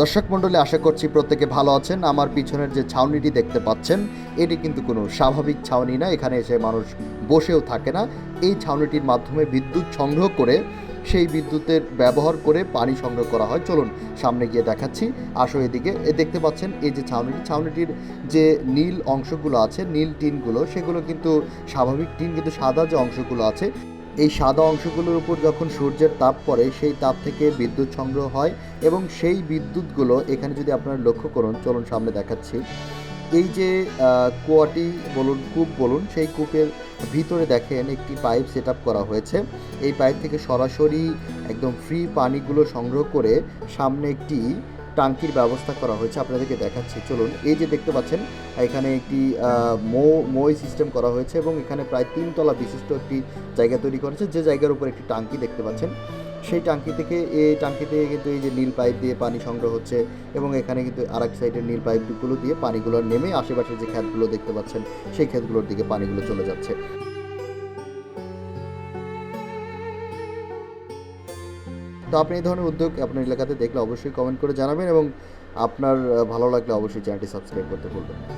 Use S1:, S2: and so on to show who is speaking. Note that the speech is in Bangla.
S1: দর্শক মণ্ডলী, আশা করছি প্রত্যেকে ভালো আছেন। আমার পিছনের যে ছাউনিটি দেখতে পাচ্ছেন, এটি কিন্তু কোনো স্বাভাবিক ছাউনি না, এখানে এসে মানুষ বসেও থাকে না। এই ছাউনিটির মাধ্যমে বিদ্যুৎ সংগ্রহ করে, সেই বিদ্যুতের ব্যবহার করে পানি সংগ্রহ করা হয়। চলুন, সামনে গিয়ে দেখাচ্ছি। আসো এদিকে, এ দেখতে পাচ্ছেন, এই যে ছাউনিটি, ছাউনিটির যে নীল অংশগুলো আছে, নীল টিনগুলো, সেগুলো কিন্তু স্বাভাবিক টিন, কিন্তু সাদা যে অংশগুলো আছে এই সাদা অংশগুলোর উপর যখন সূর্যের তাপ পড়ে, সেই তাপ থেকে বিদ্যুৎ সংগ্রহ হয় এবং সেই বিদ্যুৎগুলো এখানে যদি আপনারা লক্ষ্য করুন, চলুন সামনে দেখাচ্ছি। এই যে কুয়াটি বলুন, কূপ বলুন, সেই কূপের ভিতরে দেখেন একটি পাইপ সেট করা হয়েছে। এই পাইপ থেকে সরাসরি একদম ফ্রি পানিগুলো সংগ্রহ করে সামনে একটি টাঙ্কির ব্যবস্থা করা হয়েছে, আপনাদেরকে দেখাচ্ছি। চলুন, এই যে দেখতে পাচ্ছেন, এখানে একটি মো, মই সিস্টেম করা হয়েছে এবং এখানে প্রায় তিনতলা বিশিষ্ট একটি জায়গা তৈরি করেছে যে জায়গার উপর একটি টাঙ্কি দেখতে পাচ্ছেন, সেই টাঙ্কি থেকে, এই থেকে কিন্তু এই যে নীল পাইপ দিয়ে পানি সংগ্রহ হচ্ছে এবং এখানে কিন্তু আরেক সাইডের নীল পাইপগুলো দিয়ে পানিগুলো নেমে আশেপাশে যে ক্ষেতগুলো দেখতে পাচ্ছেন, সেই ক্ষেতগুলোর দিকে পানিগুলো চলে যাচ্ছে। তো আপনি এই ধরনের উদ্যোগ আপনার এলাকাতে দেখলে অবশ্যই কমেন্ট করে জানাবেন এবং আপনার ভালো লাগলে অবশ্যই চ্যানেলটি সাবস্ক্রাইব করতে ভুলবেন না।